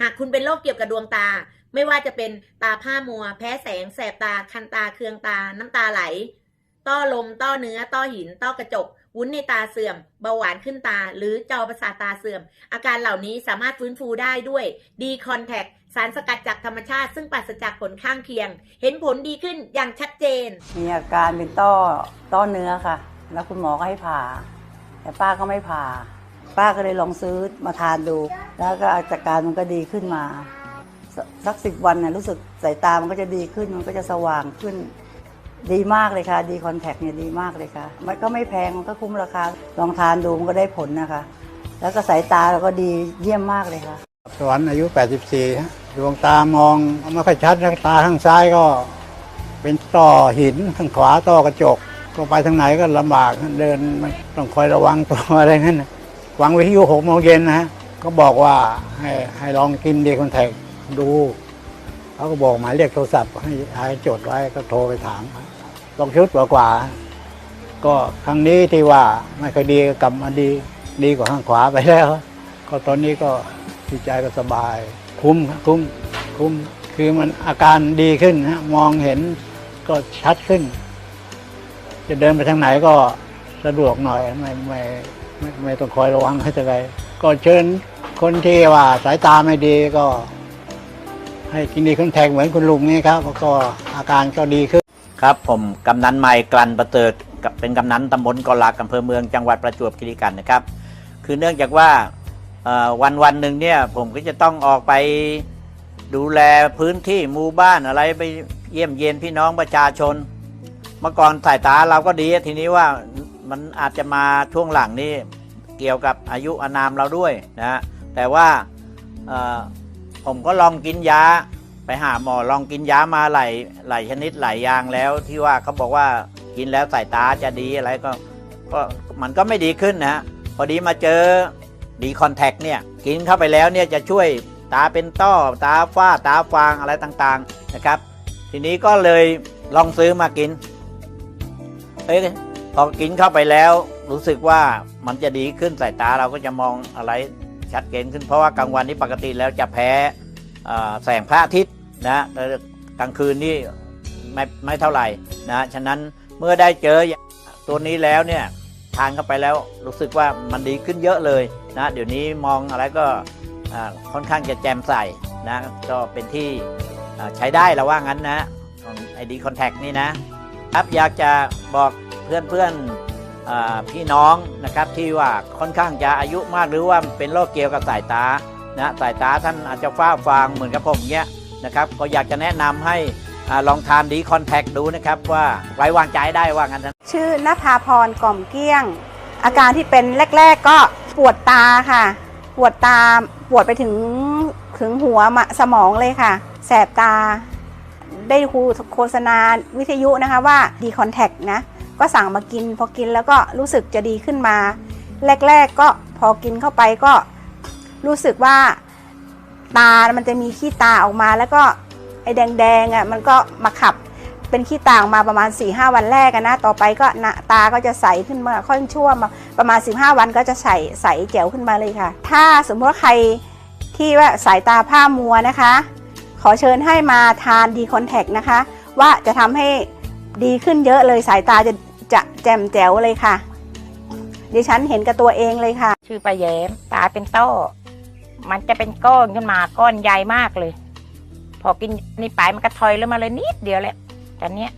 หากคุณเป็นโรคเกี่ยวกับดวงตา ไม่ว่าจะเป็นตาผ้ามัว แพ้แสง แสบตา คันตา เคืองตา น้ำตาไหล ต้อลม ต้อเนื้อ ต้อหิน ต้อกระจก วุ้นในตาเสื่อม เบาหวานขึ้นตา หรือจอประสาทตาเสื่อม อาการเหล่านี้สามารถฟื้นฟูได้ด้วยดีคอนแทคสารสกัดจากธรรมชาติ ซึ่งปราศจากผลข้างเคียง เห็นผลดีขึ้นอย่างชัดเจน มีอาการเป็นต้อ ต้อเนื้อค่ะ แล้วคุณหมอก็ให้ผ่า แต่ป้าก็ไม่ผ่า ป้าก็เลยลองซื้อมาทานดู แล้วก็อาการมันก็ดีขึ้นมาสักสิบวันนะรู้สึกสายตามันก็จะดีขึ้นมันก็จะสว่างขึ้นดีมากเลยค่ะ ดีคอนแทคเนี่ยดีมากเลยค่ะ มันก็ไม่แพงมันก็คุ้มราคาลองทานดูมันก็ได้ผลนะคะ แล้วก็สายตาเราก็ดีเยี่ยมมากเลยค่ะสวรรค์อายุ 84ฮะดวงตามองไม่ค่อยชัดทางตาข้างซ้ายก็ เป็นต่อหินข้างขวาต่อกระจกก็ไปทางไหนก็ลำบากเดินต้องคอยระวังตัวอะไรนั่นน่ะ วางวิทยุหกโมงเย็นนะฮะก็บอกว่าให้ให้ลองกินดีคอนแทคดูเขาก็บอกหมายเรียกโทรศัพท์ให้ให้จดไว้ก็โทรไปถามลองชุดกว่ากว่า ก็ครั้งนี้ที่ว่าไม่ค่อยดีกลับมาดีดีกว่าข้างขวาไปแล้ว ก็ตอนนี้ก็จิตใจก็สบาย คุ้มคุ้มคุ้มคือมันอาการดีขึ้นฮะมองเห็นก็ชัดขึ้น จะเดินไปทางไหนก็สะดวกหน่อยไม่ไม่ ไม่ไม่ต้องคอยระวังให้อะไรก็เชิญคนที่ว่าสายตาไม่ดีก็ ให้กินดีคอนแทคเหมือนคุณลุงนี่ครับก็อาการก็ดีขึ้น ครับ ผมกำนันใหม่กลันประเสริฐกับเป็นกำนันตำบลกอลากอำเภอเมืองจังหวัดประจวบคีรีขันธ์นะครับ คือเนื่องจากว่าวันวันหนึ่งเนี่ยผมก็จะต้องออกไปดูแลพื้นที่หมู่บ้านอะไรไปเยี่ยมเยียนพี่น้องประชาชน เมื่อก่อนสายตาเราก็ดีทีนี้ว่า มันอาจจะมาช่วงหลังนี่เกี่ยวกับอายุอานามเราด้วยนะแต่ว่าผมก็ลองกินยาไปหาหมอลองกินยามาหลายหลายชนิดหลายอย่างแล้วที่ว่าเขาบอกว่ากินแล้วสายตาจะดีอะไรก็ก็มันก็ไม่ดีขึ้นนะฮะพอดีมาเจอดีคอนแทคเนี่ยกินเข้าไปแล้วเนี่ยจะช่วยตาเป็นต้อตาฝ้าตาฟางอะไรต่างๆนะครับ ทีนี้ก็เลยลองซื้อมากินเอ้ย พอกินเข้าไปแล้วรู้สึกว่ามันจะดีขึ้นสายตาเราก็จะมองอะไรชัดเจนขึ้นเพราะว่ากลางวันนี้ปกติแล้วจะแพ้แสงพระอาทิตย์นะแต่กลางคืนนี่ไม่ไม่เท่าไหร่นะฉะนั้นเมื่อได้เจอตัวนี้แล้วเนี่ยทานเข้าไปแล้วรู้สึกว่ามันดีขึ้นเยอะเลยนะเดี๋ยวนี้มองอะไรก็ค่อนข้างจะแจ่มใสนะก็เป็นที่ใช้ได้แล้วว่างั้นนะของไอดีคอนแทคนี่นะครับอยากจะบอก พื่อนเพื่อนอพี่น้องนะครับที่ว่าค่อนข้างจะอายุมากหรือว่าเป็นโรคเกี่ยวกับสายตานะสายตาท่านอาจจะฟ้าฟางเหมือนกับผมเนี้ยนะครับก็อยากจะแนะนำให้อลองทานดีคอนแทคดูนะครับว่าไว้วางใจได้ว่างั้นนะชื่อนภาพรกล่อมเกลี้ยง อาการที่เป็นแรก ๆ ก็ปวดตาค่ะ ปวดตาปวดไปถึงถึงหัวมสมองเลยค่ะ แสบตาได้คูโฆษณาวิทยุนะคะว่าดีคอนแทคนะ ก็สั่งมากิน พอกินแล้วก็รู้สึกจะดีขึ้นมา แรก ๆก็พอกินเข้าไปก็รู้สึกว่าตา มันจะมีขี้ตาออกมาแล้วก็ไอ้แดงๆอะมันก็มาขับเป็นขี้ตาออกมาประมาณ4ีหวันแรกนะ ต่อไปก็หนะตาก็จะใสขึ้นมาค่อยชั่วมาประมาณ 15 วันก็จะใสใสแจ๋วขึ้นมาเลยค่ะ ถ้าสมมติว่าใครที่ว่าสายตาผ้ามัวนะคะ ขอเชิญให้มาทานดีคอนแทคนะคะ ว่าจะทำให้ดีขึ้นเยอะเลยสายตาจะ จะแจ่มแจ๋วเลยค่ะ ดิฉันเห็นกับตัวเองเลยค่ะ ชื่อปลาแย้มตาเป็นต้อ มันจะเป็นก้อนขึ้นมาก้อนใหญ่มากเลย พอกินนี่ไปมันก็ถอยลงมาเลยนิดเดียวแหละต่เนี้ย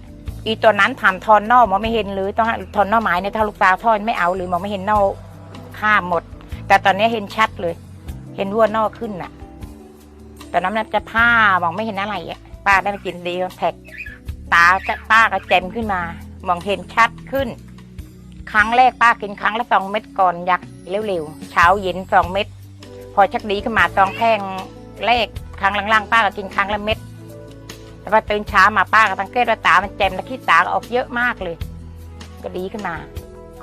อีตัวนั้นทำทอนนอกมองไม่เห็นหรือต้องทอนนอกไม้เนี่ยถ้าลูกตาทอนไม่เอาหรือมองไม่เห็นนอกข้ามหมด แต่ตอนนี้เห็นชัดเลย เห็นวัวนอกขึ้นน่ะตอนนั้นมันจะผ้ามองไม่เห็นอะไรอะป้าได้มากินดีแท็กตาจะป้าก็แจ่มขึ้นมา มองเห็นชัดขึ้น ครั้งแรกป้ากินครั้งละสองเม็ดก่อนยักเร็วๆเช้าเย็นสองเม็ดพอชักดีขึ้นมาสองแพงแรกครั้งล่างๆป้าก็กินครั้งละเม็ดแต่พอตื่นเช้ามาป้าก็สังเกตว่าตามันแจ่มและขี้ตาออกเยอะมากเลย ก็ดีขึ้นมา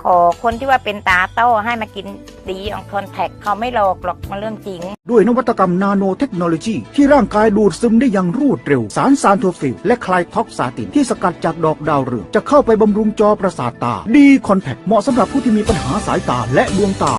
ขอคนที่ว่าเป็นตาโต้ให้มากินดีอองคอนแทคเขาไม่หลอกหรอกมันเรื่องจริง ด้วยนวัตกรรมนาโนเทคโนโลยี ที่ร่างกายดูดซึมได้อย่างรวดเร็ว สารซานโทฟิลและคลายท็อกซาติน ที่สกัดจากดอกดาวเรืองจะเข้าไปบำรุงจอประสาทตา ดีคอนแทคเหมาะสำหรับผู้ที่มีปัญหาสายตาและดวงตา